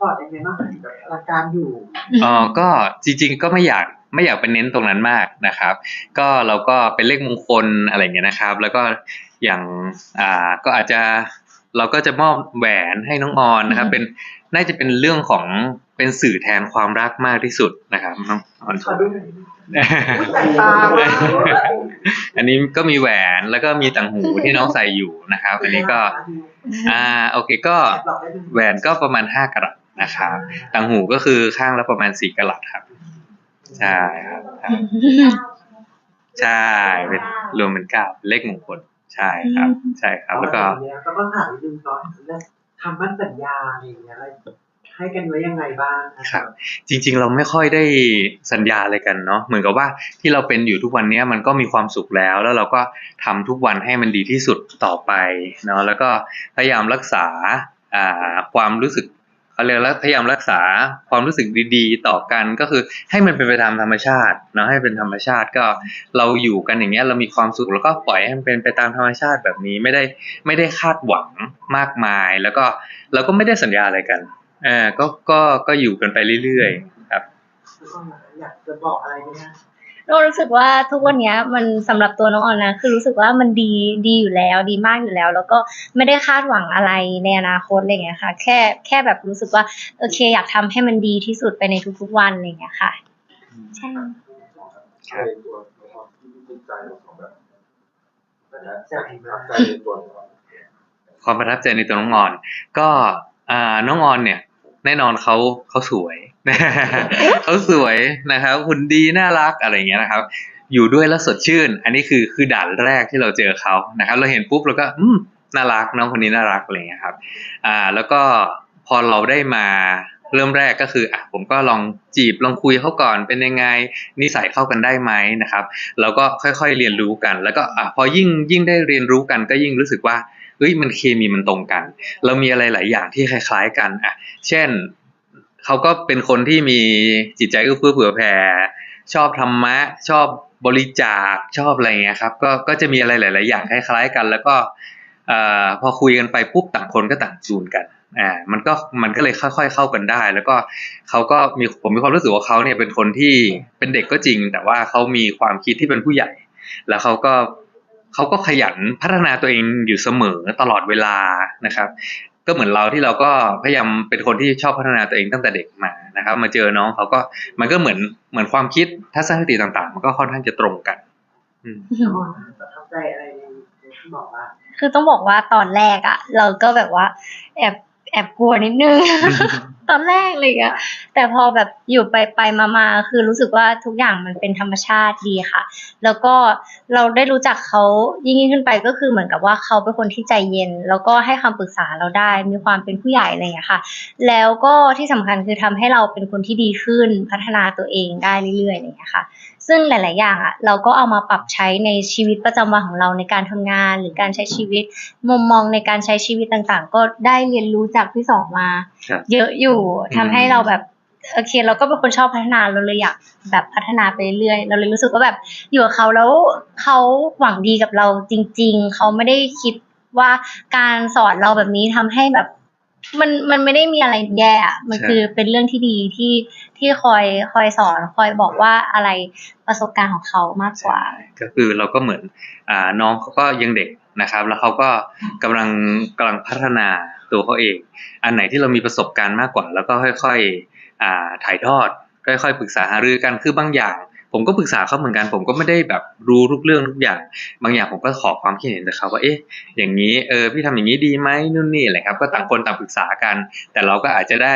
ปอดยังไงบ้างกับอาการอยู่อ๋อก็จริง ๆ ก็ไม่อยากไม่อยากไปเน้นตรงนั้นมากนะครับ ก็เราก็เป็นเลขมงคลอะไรอย่างเงี้ยนะครับ แล้วก็อย่างอ่าก็อาจจะเราก็จะมอบแหวนให้น้องออนนะครับ เป็น น่าจะเป็นเรื่องของเป็นสื่อแทนความรักมากที่สุดนะครับน้องออนขอดูหน่อยสายตามากอันนี้ก็มีแหวนแล้วก็มีต่างหูที่น้องใส่อยู่นะครับ อันนี้ก็ อ่าโอเคก็แอบบอกได้ไหมแหวนก็ประมาณห้ากะรัตนะครับต่างหูก็คือข้างละประมาณสี่กะรัตครับใช่ครับครับใช่เป็นรวมเป็นเก้าเป็นเลขมงคลใช่ครับ ใช่ครับ แล้วก็ คำมั่นสัญญาอะไรอย่างเงี้ยอะไรให้กันไว้ยังไงบ้างครับ จริง ๆ เราไม่ค่อยได้สัญญาอะไรกันเนาะเหมือนกับว่าที่เราเป็นอยู่ทุกวันนี้มันก็มีความสุขแล้ว แล้วเราก็ทำทุกวันให้มันดีที่สุดต่อไปเนาะแล้วก็พยายามรักษาความรู้สึก เขาเรียกแล้วพยายามรักษาความรู้สึกดีๆ ต่อกันก็คือให้มันเป็นไปตามธรรมชาติเนาะให้เป็นธรรมชาติก็เราอยู่กันอย่างเงี้ยเรามีความสุขแล้วก็ปล่อยให้มันเป็นไปตามธรรมชาติแบบนี้ไม่ได้ไม่ได้คาดหวังมากมาย แล้วก็เราก็ไม่ได้สัญญาอะไรกันเออก็ก็ก็อยู่กันไปเรื่อยๆครับอยากจะบอกอะไรไหมฮะ ก็รู้สึกว่าทุกวันเนี้ยมันสำหรับตัวน้องออนนะคือรู้สึกว่ามันดีดีอยู่แล้วดีมากอยู่แล้ว แล้วก็ไม่ได้คาดหวังอะไรในอนาคตอะไรเงี้ยค่ะ แค่แค่แบบรู้สึกว่าโอเค อยากทำให้มันดีที่สุดไปในทุกๆวันอะไรเงี้ยค่ะใช่ใช่ตัวละครที่จิตใจเราของแบบประทับใจทัมาบกใจในตัวเราความประทับใจในตัวน้องออน ก็อ่าน้องออนเนี่ย แน่นอนเขาเขาสวย เขาสวยนะครับหุ่นดีน่ารักอะไรอย่างเงี้ยนะครับ อยู่ด้วยแล้วสดชื่น อันนี้คือคือด่านแรกที่เราเจอเขานะครับ เราเห็นปุ๊บเราก็อืมน่ารักน้องคนนี้น่ารักอะไรอย่างเงี้ยครับ อ่า แล้วก็พอเราได้มาเริ่มแรกก็คืออะผมก็ลองจีบลองคุยเขาก่อนเป็นยังไงนิสัยเข้ากันได้ไหมนะครับเราก็ค่อยๆเรียนรู้กัน แล้วก็อะพอยิ่งยิ่งได้เรียนรู้กันก็ยิ่งรู้สึกว่าเฮ้ยมันเคมีมันตรงกัน เรามีอะไรหลายอย่างที่คล้าย ๆ กันอะเช่น เขาก็เป็นคนที่มีจิตใจเอื้อเฟื้อเผื่อแผ่ชอบธรรมะ ชอบบริจาคชอบอะไรเงี้ยครับก็ก็จะมีอะไรหลาย ๆ อย่างคล้าย ๆ กัน แล้วก็อพอคุยกันไปปุ๊บต่างคนก็ต่างจูนกันอ่ามันก็มันก็เลยค่อย ๆ เข้ากันได้ แล้วก็เขาก็มีผมมีความรู้สึกว่าเขาเนี่ยเป็นคนที่เป็นเด็กก็จริง แต่ว่าเขามีความคิดที่เป็นผู้ใหญ่ แล้วเขาก็เขาก็ขยันพัฒนาตัวเองอยู่เสมอตลอดเวลานะครับ ก็เหมือนเราที่เราก็พยายามเป็นคนที่ชอบพัฒนาตัวเองตั้งแต่เด็กมานะครับ มาเจอน้องเขาก็มันก็เหมือนเหมือนความคิดทัศนคติต่างๆ มันก็ค่อนข้างจะตรงกันอืมน้องออนประทับใจอะไรในในที่บอกว่าคือต้องบอกว่าตอนแรกอะเราก็แบบว่า แอบแอบกลัวนิดนึง ตอนแรกเลยอะแต่พอแบบอยู่ไปไปมามาคือรู้สึกว่าทุกอย่างมันเป็นธรรมชาติดีค่ะ แล้วก็เราได้รู้จักเขายิ่งขึ้นไปก็คือเหมือนกับว่าเขาเป็นคนที่ใจเย็น แล้วก็ให้คำปรึกษาเราได้ มีความเป็นผู้ใหญ่อะไรอย่างเงี้ยค่ะ แล้วก็ที่สำคัญคือทำให้เราเป็นคนที่ดีขึ้นพัฒนาตัวเองได้เรื่อยๆอะไรอย่างเงี้ยค่ะ ซึ่งหลาย ๆ อย่างอะเราก็เอามาปรับใช้ในชีวิตประจำวันของเราในการทำงาน หรือการใช้ชีวิต มุมมองในการใช้ชีวิตต่าง ๆ ก็ได้เรียนรู้จากพี่สองมาครับเยอะอยู่ทำให้อืมเราแบบโอเคเราก็เป็นคนชอบพัฒนาเราเลยอยากแบบพัฒนาไปเรื่อยเราเลยรู้สึกว่าแบบอยู่กับเขาแล้วเขาหวังดีกับเราจริง ๆ เขาไม่ได้คิดว่าการสอนเราแบบนี้ทำให้แบบ มันมันไม่ได้มีอะไรแย่อะมันใช่คือเป็นเรื่องที่ดีที่ที่คอยคอยสอนคอยบอกว่าอะไรประสบการณ์ของเขามากกว่า ก็คือเราก็เหมือนอ่าน้องเขาก็ยังเด็กนะครับ แล้วเขาก็กำลังกำลังพัฒนาตัวเขาเอง อันไหนที่เรามีประสบการณ์มากกว่า แล้วก็ค่อยๆอ่าถ่ายทอดค่อยๆปรึกษาหารือกันคือบางอย่าง ผมก็ปรึกษาเขาเหมือนกัน ผมก็ไม่ได้แบบรู้ทุกเรื่องทุกอย่าง บางอย่างผมก็ขอความคิดเห็นจากเขาว่าเอ๊ะอย่างนี้เออพี่ทำอย่างนี้ดีไหมนู่นนี่อะไรครับ ก็ต่างคนต่างปรึกษากัน แต่เราก็อาจจะได้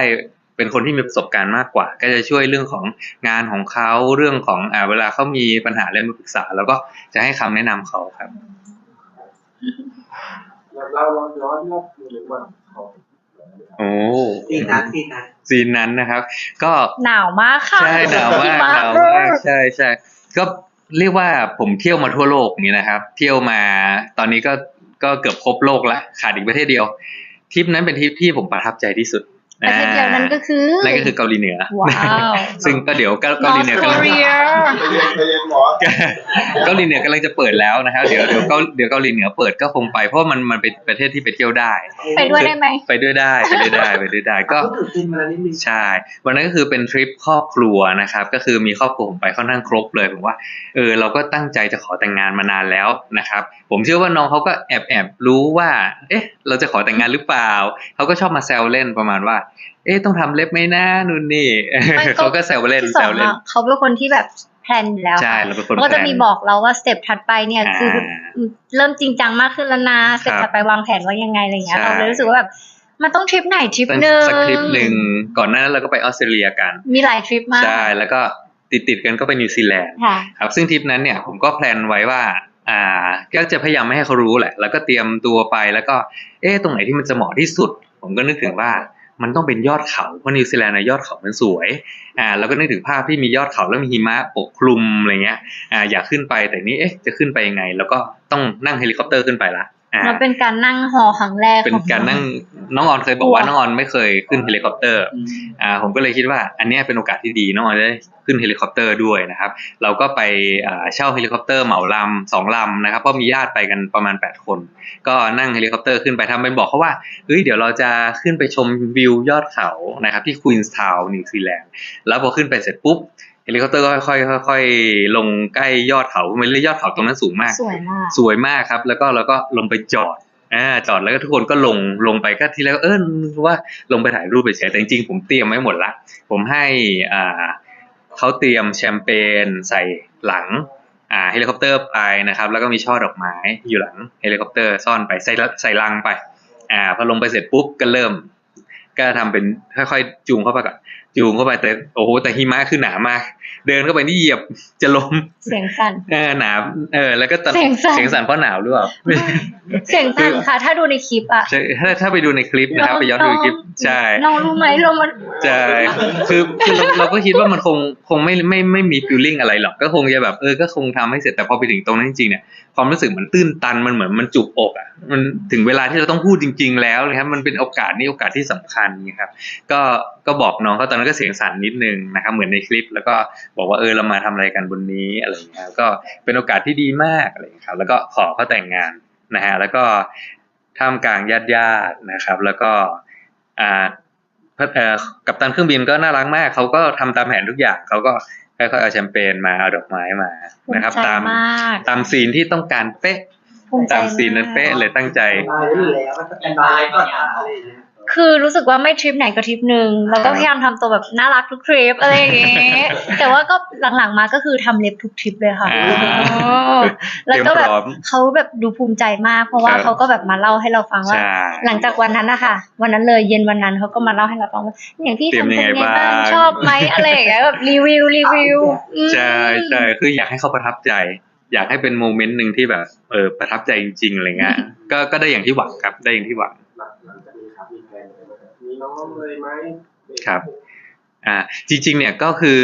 เป็นคนที่มีประสบการณ์มากกว่า ก็จะช่วยเรื่องของงานของเขาเรื่องของอ่าเวลาเขามีปัญหาอะไรมาปรึกษาเราก็จะให้คำแนะนำเขาครับเราเราย้อนรอบดูเลยว่าเขา โอ้ซีนนั้นซีนนั้นซีนนั้นนะครับ ก็หนาวมากค่ะใช่หนาวมากหิหมะนาวมากใช่ใช่ก็เรียกว่าผมเที่ยวมาทั่วโลกอย่างนี้นะครับ เที่ยวมาตอนนี้ก็ก็เกือบครบโลกแล้วขาดอีกประเทศเดียวทริปนั้นเป็นทริปที่ผมประทับใจที่สุด ประเทศเดียวนั้นก็คือนั่นก็คือเกาหลีเหนือว้าวซึ่งก็เดี๋ยวเกาเกาหลีเหนือกำลัง North Korea ใจเย็นใจเย็นหมอเกาหลีเหนือกำลังจะเปิดแล้วนะครับเดี๋ยวเดี๋ยวเกาเดี๋ยวเกาหลีเหนือเปิดก็คงไปเพราะว่ามันมันเป็นประเทศที่ไปเที่ยวได้ ไปด้วยได้ไหมไปด้วยได้ไปด้วยได้ไปด้วยได้ก็พูดถึงฟินมาแล้วนิดนึงใช่วันนั้นก็คือเป็นทริปครอบครัวนะครับ ก็คือมีครอบครัวผมไปค่อนข้างครบเลยผมว่าเออเราก็ตั้งใจจะขอแต่งงานมานานแล้วนะครับ ผมเชื่อว่าน้องเขาก็แอบแอบรู้ว่า เอ๊ะ เราจะขอแต่งงานหรือเปล่าเขาก็ชอบมาแซวเล่นประมาณว่าเอ๊ะต้องทำเล็บไหมนะนู่นนี่ไม่ก็เขาก็แซวเล่นที่แซสอวงเล่นอะเขาเป็นคนที่แบบแพลนอยู่แล้วใช่ค่ะเราเป็นคนก็จะมีแพลนบอกเราว่าสเต็ปถัดไปเนี่ยอ่าคือเริ่มจริงจังมากขึ้นแล้วนะสเต็ปครับถัดไปวางแผนว่ายังไงอะไรเงี้ยใช่เราเลยรู้สึกว่าแบบมันต้องทริปไหนทริปตั้งหนึ่งสักทริปหนึ่งก่อนหน้านั้นเราก็ไปออสเตรเลียกัน มีหลายทริปมากใช่แล้วก็ติดติดๆกันก็ไปนิวซีแลนด์ค่ะครับซึ่งทริปนั้นเนี่ยผมก็แพลนไว้ว่า อ่า ก็จะพยายามไม่ให้เขารู้แหละ แล้วก็เตรียมตัวไปแล้วก็ เอ๊ะตรงไหนที่มันจะเหมาะที่สุด ผมก็นึกถึงว่า มันต้องเป็นยอดเขา เพราะนิวซีแลนด์นะยอดเขามันสวย อ่าแล้วก็นึกถึงภาพที่มียอดเขาแล้วมีหิมะปกคลุมอะไรเงี้ย อ่าอยากขึ้นไปแต่นี้เอ๊ะจะขึ้นไปยังไง แล้วก็ต้องนั่งเฮลิคอปเตอร์ขึ้นไปละ มันเป็นการนั่งหอครั้งแรกเป็นของการนั่งน้องออนเคยบอกว่าน้องออนไม่เคยขึ้นเฮลิคอปเตอร์อ่าผมก็เลยคิดว่า อันเนี้ยเป็นโอกาสที่ดีน้องออยได้ขึ้นเฮลิคอปเตอร์ด้วยนะครับ เราก็ไปอ่าเช่าเฮลิคอปเตอร์เหมาลำสองลำนะครับเพราะมีญาติไปกันประมาณ 8 คน ก็นั่งเฮลิคอปเตอร์ขึ้นไปทำเป็นบอกเขาว่าเฮ้ยเดี๋ยวเราจะขึ้นไปชมวิวยอดเขานะครับที่ควีนส์ทาวน์นิวซีแลนด์แล้วพอขึ้นไปเสร็จปุ๊บ เฮลิคอปเตอร์ก็ค่อยๆค่อยๆลงใกล้ยอดเขาไม่เรื่อยยอดเขาตรงนั้นสูงมาก สวยมาก สวยมากครับ แล้วก็เราก็ลงไปจอดอ่าจอดแล้วก็ทุกคนก็ลงลงไปก็ทีแรกก็เออนึกว่าลงไปถ่ายรูปไปเฉยแต่จริงๆผมเตรียมไว้หมดละ ผมให้อ่าเขาเตรียมแชมเปญใส่หลังอ่าเฮลิคอปเตอร์ไปนะครับ แล้วก็มีช่อดอกไม้อยู่หลังเฮลิคอปเตอร์ซ่อนไปใส่ละใส่ลังไปอ่าพอลงไปเสร็จปุ๊บก็เริ่ม ก็ทำเป็นค่อยๆจูงเข้าไปก่อน จูงเข้าไปแต่โอ้โหแต่หิมะคือหนามาก เดินเข้าไปนี่เหยียบจะล้มเสียงสั่นเออหนาวเออ แล้วก็ตอนเสียงสั่นเสียงสั่นเพราะหนาวหรือเปล่าเสียงสั่นค่ะ ถ้าดูในคลิปอะใช่ถ้าถ้าไปดูในคลิปนะครับไปย้อนดูในคลิปใช่น้องรู้ไหมลมมันใช่คือคือเราเราก็คิดว่ามันคงคงไม่ไม่ไม่มีฟีลลิ่งอะไรหรอกก็คงจะแบบเออก็คงทำให้เสร็จแต่พอไปถึงตรงนั้นจริงๆเนี่ยความรู้สึกมันตื้นตันมันเหมือนมันจุกอกอะมันถึงเวลาที่เราต้องพูดจริง ๆ แล้วนะครับมันเป็นโอกาสนี่โอกาสที่สำคัญนะครับ ก็ก็บอกน้องเขาตอนนั้นก็เสียงสั่นนิดนึงนะครับเหมือนในคลิป แล้วก็บอกว่าเออเรามาทำอะไรกันบนนี้อะไรอย่างเงี้ยก็เป็นโอกาสที่ดีมากอะไรอย่างเงี้ยครับแล้วก็ขอเขาแต่งงานนะฮะแล้วก็ท่ามกลางญาติญาติๆนะครับ แล้วก็อ่าพระเอ่อกับตันเครื่องบินก็น่ารักมากเขาก็ทำตามแผนทุกอย่างเขาก็ค่อยๆเอาแชมเปญมาเอาดอกไม้มานะครับภูมิใจตามมากตามซีนที่ต้องการเป๊ะภูมิใจตามซีนนั้นเป๊ะเลยตั้งใจตายอยู่แล้วก็จะเป็นตายก่อน อะไรอย่างเงี้ยคือรู้สึกว่าไม่ทริปไหนก็ทริปหนึ่งแล้วก็พยายามทำตัวแบบน่ารักทุกทริปอะไรอย่างเงี้ยแต่ว่าก็หลังๆมาก็คือทำเล็บทุกทริปเลยค่ะอ่าอ๋อแล้วก็แบบเตรียมพร้อมเขาแบบดูภูมิใจมาก เพราะว่าครับเขาก็แบบมาเล่าให้เราฟังว่าใช่หลังจากวันนั้นนะคะวันนั้นเลยเย็นวันนั้นเขาก็มาเล่าให้เราฟังว่าอย่างที่เตรียมทำเป็นยังไงไงบ้างบ้างชอบไหมอะไรอย่างเงี้ยแบบรีวิวรีวิวอืมใช่ใช่คืออยากให้เขาประทับใจอยากให้เป็นโมเมนต์หนึ่งที่แบบเออประทับใจจริงๆอะไรเงี้ยก็ก็ได้อย่างที่หวังครับได้อย่างที่หวังหลังหลัง น้องเลยไหมครับอ่าจริงๆเนี่ยก็คือ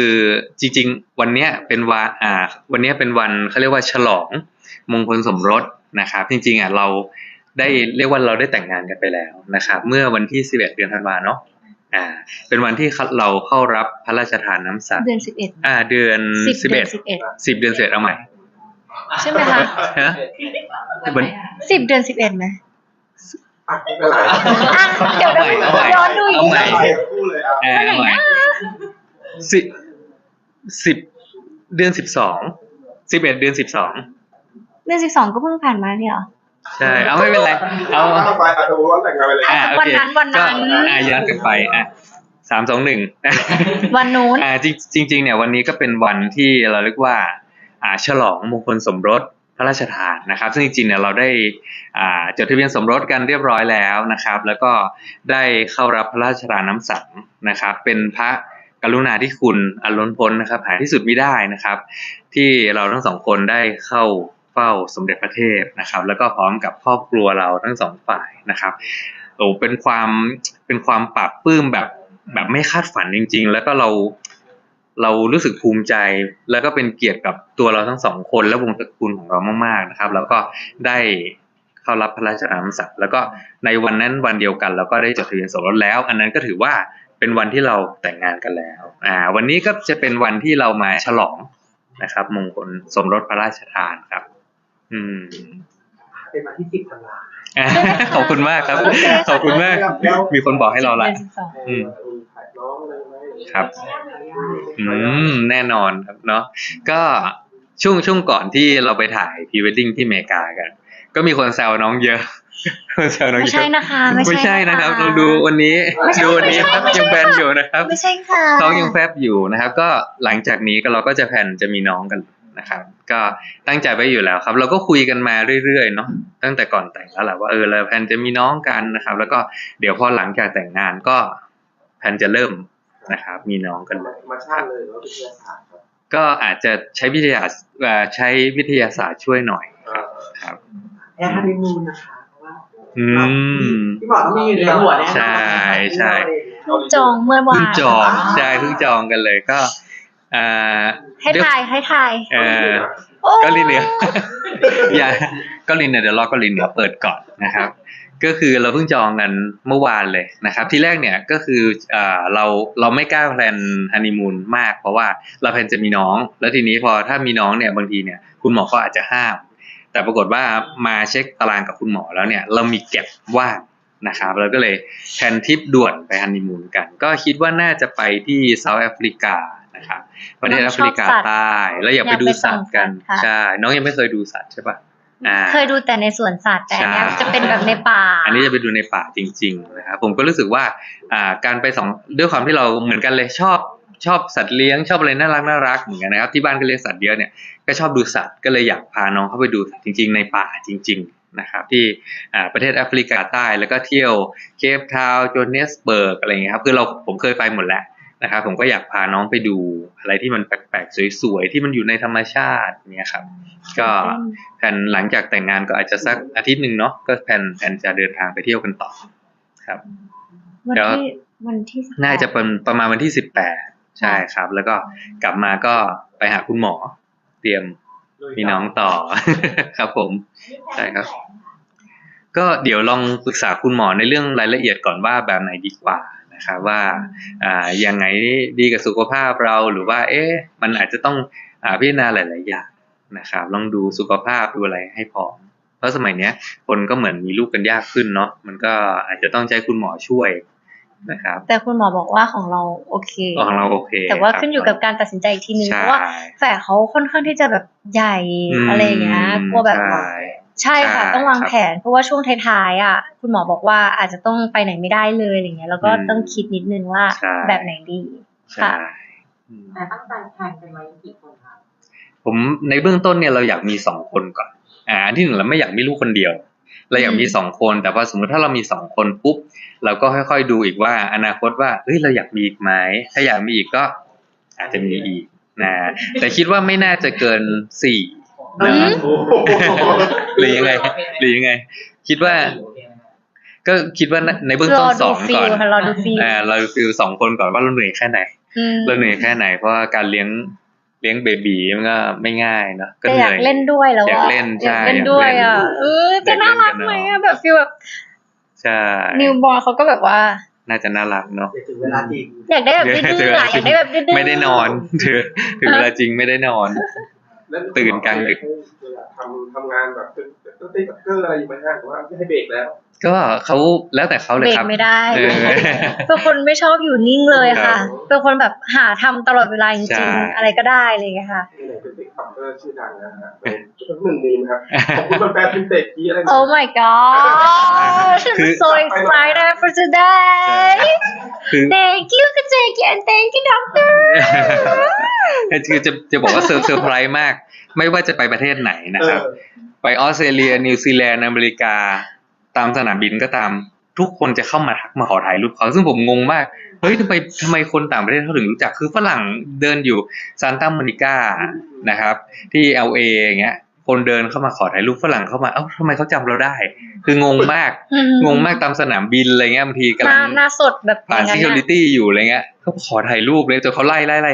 จริง ๆ วันเนี้ยเป็นวันอ่าวันเนี้ยเป็นวันเขาเรียกว่าฉลองมงคลสมรสนะครับ จริงๆอะเราได้เรียกว่าเราได้แต่งงานกันไปแล้วนะครับ เมื่อวันที่ 11 เดือนธันวาเนาะอ่า เป็นวันที่เราเข้ารับพระราชทานน้ำสัตย์เดือนสิบเอ็ดอ่า เดือนสิบเดือน11สิบเอ็ด10 เดือน11เอาใหม่ใช่ไหมคะฮะเหมือนสิบเดือนสิบเอ็ดไหม อะไม่เป็นไรอะเดี๋ยวเอาใหม่เอาใหม่ย้อนดูอีกเอาใหม่ไปคู่เลยอะอ่าเอาใหม่สิบสิบเดือนสิบสองสิบเอ็ดเดือนสิบสองเดือนสิบสองก็เพิ่งผ่านมาเนี่ยเหรอใช่เอาไม่เป็นไรเอาเอาไปเอาดูว่าแต่งงานไปเลยอ่าโอวันเคนั้นวันนั้นก็อ่าย้อนกลับไปอะสามสองหนึ่งวันนู้นอ่าจริงจริงๆเนี่ยวันนี้ก็เป็นวันที่เราเรียกว่า อ่า ฉลองมงคลสมรส พระราชทานนะครับ ซึ่งจริงๆเนี่ยเราได้จดทะเบียนสมรสกันเรียบร้อยแล้วนะครับ แล้วก็ได้เข้ารับพระราชทานน้ำสังนะครับ เป็นพระกรุณาธิคุณอันล้นพ้นนะครับหาที่สุดไม่ได้นะครับ ที่เราทั้งสองคนได้เข้าเฝ้าสมเด็จพระเทพนะครับ แล้วก็พร้อมกับครอบครัวเราทั้งสองฝ่ายนะครับโอ้เป็นความเป็นความปรับปลื้มแบบแบบไม่คาดฝันจริง ๆ แล้วก็เรา เรารู้สึกภูมิใจ แล้วก็เป็นเกียรติกับตัวเราทั้งสองคนและวงตระกูลของเรามากๆนะครับ แล้วก็ได้เข้ารับพระราชทานน้ำสัตว์แล้วก็ในวันนั้นวันเดียวกันเราก็ได้จดทะเบียนสมรสแล้ว อันนั้นก็ถือว่าเป็นวันที่เราแต่งงานกันแล้วอ่าวันนี้ก็จะเป็นวันที่เรามาฉลองนะครับ มงคลสมรสพระราชทานครับ อืมเป็นวันที่สิบธันวาอ่าขอบคุณมากครับ ขอบคุณมาก มีคนบอกให้เราละดือนสิบสองอืมมีถ่ายน้องเลยไหม ครับ อืม แน่นอนครับเนาะก็ช่วงช่วงก่อนที่เราไปถ่ายพรีเวดดิ้งที่อเมริกากัน ก็มีคนแซวน้องเยอะคนแซวน้องไม่เยใช่อะนะคะไม่ใช่นะครับเราดูวันนี้ไม่ใช่ดูวันนี้ไม่ใช่ครับไม่ใช่ยังแฟนอยู่นะครับไม่ใช่ค่ะเขายังแฟบอยู่นะครับ ก็หลังจากนี้ก็เราก็จะแผนจะมีน้องกันนะครับ ก็ตั้งใจไว้อยู่แล้วครับ เราก็คุยกันมาเรื่อยๆเนาะตั้งแต่ก่อนแต่งแล้วแหละว่าเออเราแผนจะมีน้องกันนะครับ แล้วก็เดี๋ยวพอหลังจากแต่งงานก็แผนจะเริ่ม นะครับ มีน้องกันเลยธรรมชาติเลยหรือว่าวิทยาศาสตร์ครับก็อาจจะใช้วิทยาเอ่อใช้วิทยาศาสตร์ช่วยหน่อยเอ่อครับแอร์ฮันนีมูนนะคะเพราะว่าอืมพี่บอกต้องมีอยู่ในหัวแน่นอนใช่ใช่เพิ่งจองเมื่อวาเพิ่งนจองใช่เพิ่งจองกันเลยก็อ่าให้ทายให้ทายเอ่อโอ้เกาหลีเหนืออย่าเกาหลีเหนือเดี๋ยวรอเกาหลีเหนือเปิดก่อนนะครับ ก็คือเราเพิ่งจองกันเมื่อวานเลยนะครับ ที่แรกเนี่ยก็คืออ่าเราเราไม่กล้าแพลนฮันนีมูนมาก เพราะว่าเราแพลนจะมีน้อง แล้วทีนี้พอถ้ามีน้องเนี่ยบางทีเนี่ยคุณหมอก็อาจจะห้าม แต่ปรากฏว่ามาเช็คตารางกับคุณหมอแล้วเนี่ยเรามีเก็บว่างนะครับเราก็เลยแพลนทริปด่วนไปฮันนีมูนกัน ก็คิดว่าน่าจะไปที่เซาท์แอฟริกานะครับประเทศแอฟริกาใต้แล้วอยากไปดูสัตว์กันใช่น้องยังไม่เคยดูสัตว์ใช่ปะอ่า เคยดูแต่ในสวนสัตว์แต่อันเนี้ยใช่จะเป็นแบบในป่า อันนี้จะไปดูในป่าจริง ๆ นะครับผมก็รู้สึกว่าอ่าการไปสองด้วยความที่เราเหมือนกันเลยชอบชอบสัตว์เลี้ยงชอบอะไรน่ารักน่ารักเหมือนกันนะครับที่บ้านก็เลี้ยงสัตว์เยอะเนี่ยก็ชอบดูสัตว์ก็เลยอยากพาน้องเข้าไปดูจริง ๆ ในป่าจริง ๆนะครับที่อ่าประเทศแอฟริกาใต้แล้วก็เที่ยวเคปทาวน์โจเนสเบิร์กอะไรอย่างเงี้ยครับคือเราผมเคยไปหมดแล้ว นะครับผมก็อยากพาน้องไปดูอะไรที่มันแปลกๆสวยๆที่มันอยู่ในธรรมชาติเนี่ยครับ ก็แผนหลังจากแต่งงานก็อาจจะสักอาทิตย์หนึ่งเนาะก็แผนแผนจะเดินทางไปเที่ยวกันต่อครับวันเดี๋ยวที่วันที่สิบแปดน่าจะเป็นประมาณวันที่สิบแปดใช่ครับ แล้วก็กลับมาก็ไปหาคุณหมอ เตรียมมีน้องต่อครับ ผมใช่ครับ ก็เดี๋ยวลองปรึกษาคุณหมอในเรื่องรายละเอียดก่อนว่าแบบไหนดีกว่า นะครับว่าอ่ายังไงดีกับสุขภาพเราหรือว่า เอ๊ะมันอาจจะต้องอ่าพิจารณาหลาย ๆ อย่างนะครับลองดูสุขภาพดูอะไรให้พร้อมเพราะสมัยเนี้ยคนก็เหมือนมีลูกกันยากขึ้นเนาะมันก็อาจจะต้องใช้คุณหมอช่วยนะครับแต่คุณหมอบอกว่าของเราโอเคของเราโอเค แต่ว่าครับขึ้นอยู่กับการตัดสินใจอีกทีนึงใช่เพราะว่าแฝดเขาค่อนข้างที่จะแบบใหญ่มอะไรอย่างเงี้ยกลัวแบบ ใช่ใช่ค่ะใช่ต้องวางครับแผน เพราะว่าช่วงท้ายๆอะคุณหมอบอกว่าอาจจะต้องไปไหนไม่ได้เลยอะไรเงี้ยแล้วก็อืมต้องคิดนิดนึงว่าใช่แบบไหนดีใช่ค่ะอืมแต่ตั้งใจแพลนกันไว้กี่คนคะผมในเบื้องต้นเนี่ยเราอยากมีสองคนก่อนอ่าอันที่หนึ่งเราไม่อยากมีลูกคนเดียว เราอยากมีอืมสองคน แต่พอสมมติถ้าเรามีสองคนปุ๊บเราก็ค่อยๆดูอีกว่า อนาคตว่าเฮ้ยเราอยากมีอีกไหมถ้าอยากมีอีกก็อาจจะมีอีกนะแต่คิดว่าไม่น่าจะเกินสี่ นะโอ้โหหรือยังไง หรือยังไง คิดว่า ก็คิดว่าในเบื้องต้นรสดูองฟิก่อลนค่ะรอดูฟิลอ่าเราฟิลสองคนก่อนว่าเราเหนื่อยแค่ไหนอืมเราเหนื่อยแค่ไหนเพราะว่าการเลี้ยงเลี้ยงเบบีมันก็ไม่ง่ายเนาะก็แต่เหอยานื่กอยเล่นด้วยแล้วอยากอะเล่นใช่อยากเล่นด้วยอะอยากเล่นเออจะน่ารักไหมอะแบบฟิลแบบใช่นิวบอยเขาก็แบบว่า น่าจะน่ารักเนาะเดี๋ยวถึงเวลาจริงอยากได้แบบดื้อๆอะอยากได้แบบดื้อๆไม่ได้นอนถือถึงเวลาจริงไม่ได้นอนแล้ว ตื่นกลางดึกทำทำงานแบบติ๊กติ๊กเกอร์อะไรอยู่ไหมฮะหรือว่าให้เบรกแล้ว ก็เขาแล้วแต่เขาเลเบยรคกรับไม่ได้เออเป็นคนไม่ชอบอยู่นิ่งเลยค่ะครับเป็นคนแบบหาทำตลอดเวลาจใช่ริงๆอะไรก็ได้อะไรอย่างเเลยค่ะ อกเกอร์ชื่อดังนะฮะเป็นหนึ่งดีมครับขอบคุณแฟนๆเป็นเตะกี้อะไร Oh my god I'm so excited for today คือ Thank you คุณเจกี้ and thank you doctor คือจะจะบอกว่าเซอร์เซอร์ไพรส์มาก ไม่ว่าจะไปประเทศไหนนะครับ ไปออสเตรเลีย นิวซีแลนด์ อเมริกา ตามสนามบินก็ตาม ทุกคนจะเข้ามาทักมาขอถ่ายรูปเขาซึ่งผมงงมาก เฮ้ยทำไมทำไมคนต่างประเทศเขาถึงรู้จักคือฝรั่งเดินอยู่ซานตาโมนิกานะครับ ที่ LA อย่างเงี้ย คนเดินเข้ามาขอถ่ายรูปฝรั่งเข้ามาเอ้าทำไมเขาจำเราได้ คืองงมาก งงมากตามสนามบินอะไรเงี้ยบางทีกำหลัน้างหน้าสดแบบอผ่านย่างนั้นอะ security อยู่อะไรเงี้ย เขาขอถ่ายรูปเลยจนเขาไล่ไล่ไล่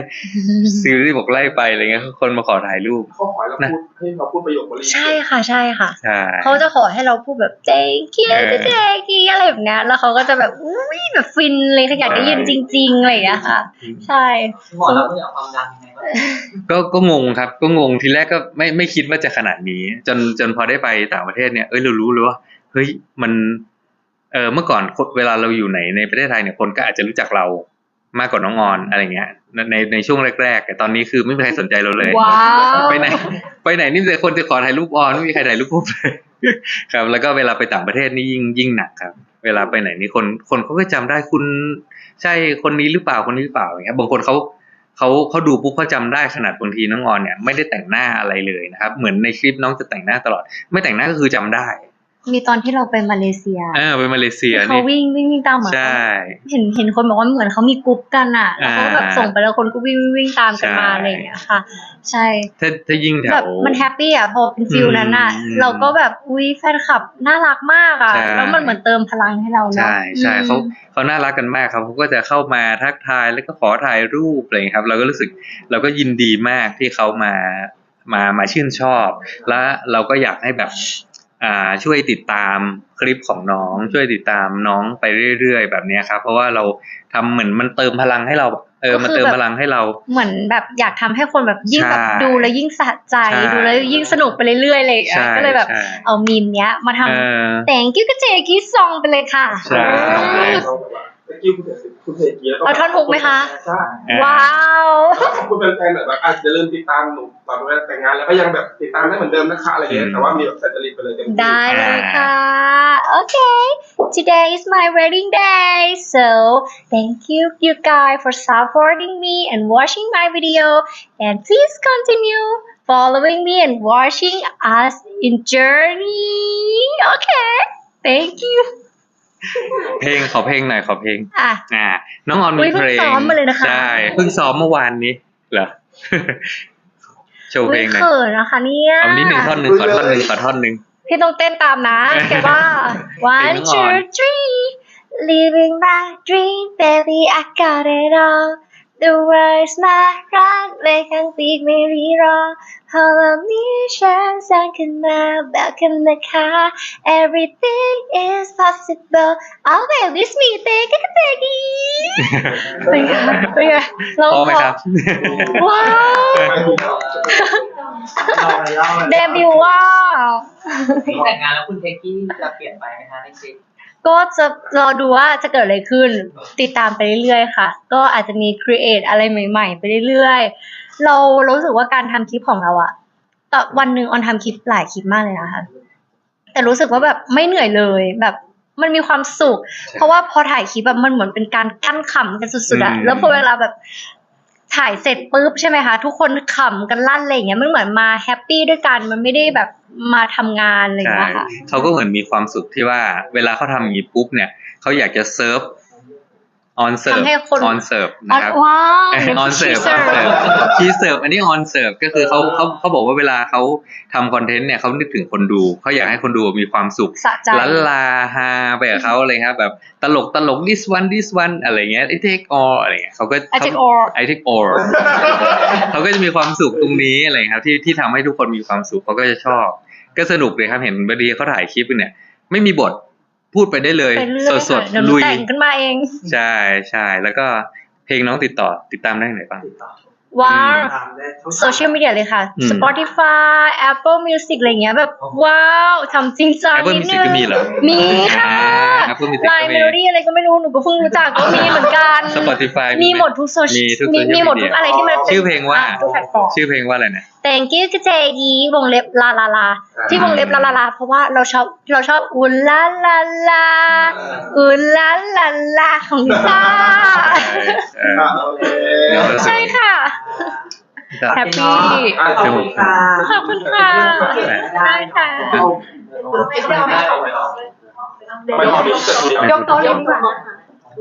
ซีรีส์บอกไล่ไปอะไรเงี้ยคนมาขอถ่ายรูปเขาขอให้เราพูดให้เราพูดประโยคบริใช่ค่ะใช่ค่ะใช่เขาจะขอให้เราพูดแบบ thank you เออ thank you อะไรแบบเนี้ยแล้วเขาก็จะแบบอุ้ยแบบฟินเลยขอยากได้ยินจริงๆอะไรอย่างเงี้ยค่ะ ใช่หมอเราเนี่ยเอาความดังยังไงบ้างก็ก็งงครับก็งงทีแรกก็ไม่ไม่คิดว่าจะขนาดนี้ จนจนพอได้ไปต่างประเทศเนี่ยเอ้ยเรารู้เลยว่าเฮ้ยมันเออเมื่อก่อนคนเวลาเราอยู่ในในประเทศไทยเนี่ยคนก็อาจจะรู้จักเรา มากกว่าน้องออนอะไรเงี้ยในในในช่วงแรกๆแต่ตอนนี้คือไม่มีใครสนใจเราเลยว้าวไปไหนไปไหนนี่แต่คนจะขอถ่ายรูปออนไม่มีใครถ่ายรูปผมเลยครับ แล้วก็เวลาไปต่างประเทศนี่ยิ่งยิ่งหนักครับ เวลาไปไหนนี่คนคนเขาก็จำได้คุณ ใช่คนนี้หรือเปล่าคนนี้หรือเปล่าอย่างเงี้ยบางคนเขาเขาเขาดูปุ๊บเขาจำได้ขนาดบางทีน้องออนเนี่ยไม่ได้แต่งหน้าอะไรเลยนะครับ เหมือนในคลิปน้องจะแต่งหน้าตลอด ไม่แต่งหน้าก็คือจำได้ มีตอนที่เราไปมาเลเซียเออไปมาเลเซียเขานี่วิ่งวิ่งวิ่งตามเหมือนใช่เห็นเห็นคนบอกว่าเหมือนเขามีกรุ๊ปกันอะแล้วเขาก็แบบอ่าส่งไปแล้วคนก็วิ่งวิ่งวิ่งตามกันมาใช่อะไรอย่างเงี้ยค่ะ ใช่ถ้าถ้ายิ่งแถแบวบมันแฮปปี้อะพอเป็นฟิลนั้นอะอืมเราก็แบบอุ้ยแฟนคลับน่ารักมากอะใช่แล้วมันเหมือนเติมพลังให้เราเนาะใช่ใช่อืมเขาเขาน่ารักกันมากครับเขาก็จะเข้ามาทักทายแล้วก็ขอถ่ายรูปอะไรอย่างเงี้ยครับ เราก็รู้สึกเราก็ยินดีมากที่เขามามามาชื่นชอบ และเราก็อยากให้แบบอ่า ช่วยติดตามคลิปของน้อง ช่วยติดตามน้องไปเรื่อยๆ แบบเนี้ยครับ เพราะว่าเราทำเหมือนมันเติมพลังให้เราเออมันเติมพลังให้เรา เหมือนแบบอยากทำให้คนแบบยิ่งแบบใช่ดูแล้วยิ่งสะใจใช่ดูแล้วยิ่งสนุกไปเรื่อยๆเลยอะใช่ก็เลยแบบใช่เอามีมเนี้ยมาทเออำแต่งกิ้วกระเจกี้ซองไปเลยค่ะใช่ เขาแบบว่าตะกี้คุณเสกคุณเสกเกียร์เอาท่อนฮุกไหมคะ ใช่ว้าว แล้วขอบคุณแฟนๆแบบอาจจะลืมติดตามหนูตอนเวลาแต่งงานแล้วก็ยังแบบติดตามได้เหมือนเดิมนะคะอะไรเงี้ยแต่ว่ามีแบบใส่จริตไปเลยเต็มที่ ได้เลยค่ะ Okay today is my wedding day so thank you you guys for supporting me and watching my video and please continue following me and watching us in journey okay thank you เพลงขอเพลงหน่อยขอเพลง อะอ่า น้องออนอุ๊มียเพิ่เพงลงซ้อมมาเลยนะคะใช่เพิ่งซ้อมเมื่อวานนี้เหรอโชว์เพลงหน่อยเขินนะคะเนี่ยเอานิดหนึ่งท่อนหนึ่งขอท่อนหนึ่งขอท่อนหนึ่งพี่ต้องเต้นตามนะแกว่า one เพลงน้องออน two three living my dream baby I got it all the words น่ารักเลยข้างปีกไม่รีรอพอเรามีฉันสร้างขึ้นมาแบบกันนะคะ everything is possible oh baby it's me take it take it เป็นไงเป็นไงเราพอไหมครับ ว้าวเราอะไรเล่าอะไรเดบิวต์ว้าว แต่งงานแล้วคุณเทกกี้จะเปลี่ยนไปไหมคะในคลิป ก็จะรอดูว่าจะเกิดอะไรขึ้น ติดตามไปเรื่อยๆค่ะ ก็อาจจะมีครีเอทอะไรใหม่ ๆ ไปเรื่อยๆ เรารู้สึกว่าการทำคลิปของเราอะต่อวันหนึ่งออนทำคลิปหลายคลิปมากเลยนะคะ แต่รู้สึกว่าแบบไม่เหนื่อยเลยแบบมันมีความสุข เพราะว่าพอถ่ายคลิปแบบมันเหมือนเป็นการกั้นขำกันสุดๆอะอืม แล้วพอเวลาแบบ ถ่ายเสร็จปุ๊บใช่ไหมคะ ทุกคนขำกันลั่นอะไรอย่างเงี้ยมันเหมือนมาแฮปปี้ด้วยกันมันไม่ได้แบบมาทำงานอะไรอย่างเงี้ยค่ะเขาก็เหมือนมีความสุขที่ว่าเวลาเขาทำอย่างนี้ปุ๊บเนี่ยเขาอยากจะเซิร์ฟ ออนเซิร์ฟทำให้คนออนเซิร์ฟออนะนครับว้าวออนเสิร์ฟชีออนเสิเสิร์ร์ฟฟชีเสิร์ฟอันนี้ออนเสิร์ฟก็คือเขาเขาเขาบอกว่าเวลาเขาทำคอนเทนต์เนี่ยเขานึกถึงคนดูเขาอยากให้คนดูมีความสุขสะใจลันลาฮาไปกับเขาอะไรครับแบบตลกตลก this one this one อะไรเงี้ย I take all อะไรเงี้ยเขาก็ I take all I take all เขาก็จะมีความสุขตรงนี้อะไรครับที่ที่ทำให้ทุกคนมีความสุขเขาก็จะชอบ ก็สนุกเลยครับเห็นบางทีเขาถ่ายคลิปเนี่ย ไม่มีบท พูดไปได้เลยไปเรื่อยสดค่ะเดี๋ยวๆหนูลุยแต่งขึ้นมาเอง ใช่ใช่แล้วก็เพลงน้องติดต่อติดตามได้ไหนบ้างติดต่อว้าวตามได้ทุกโซเชียลมีเดียเลยค่ะอืม Spotify Apple Music อะไรเงี้ยแบบ ว้าวทำจริงจัง Apple นิดนึ Music งก็มีเห รอมีค่ะอ่า Apple Music ไลน์ก็มีเมโลดี้อะไรก็ไม่รู้หนูก็เพิ่งรู้จักก็มีเหมือนกัน Spotify มีหมดทุกโซเชีมียทุกมี social มีหมด media ทุกอะไรที่มันป็นชื่อเพลงว่าะทุกแพลตฟอร์มชื่อเพลงว่าอะไรนะ Thank you กเจดีวงเล็บลาลาลาที่วงเล็บลาลาลาเพราะว่าเราชอบเราชอบอุลลาลาลาอุลลาลาลาของลิซ่าเอออะโอเคเดี๋ยวเราใช่ค่ะก็แฮปปี้ขอบคุณค่ะขอบคุณค่ะได้ค่ะ ไม่พอมี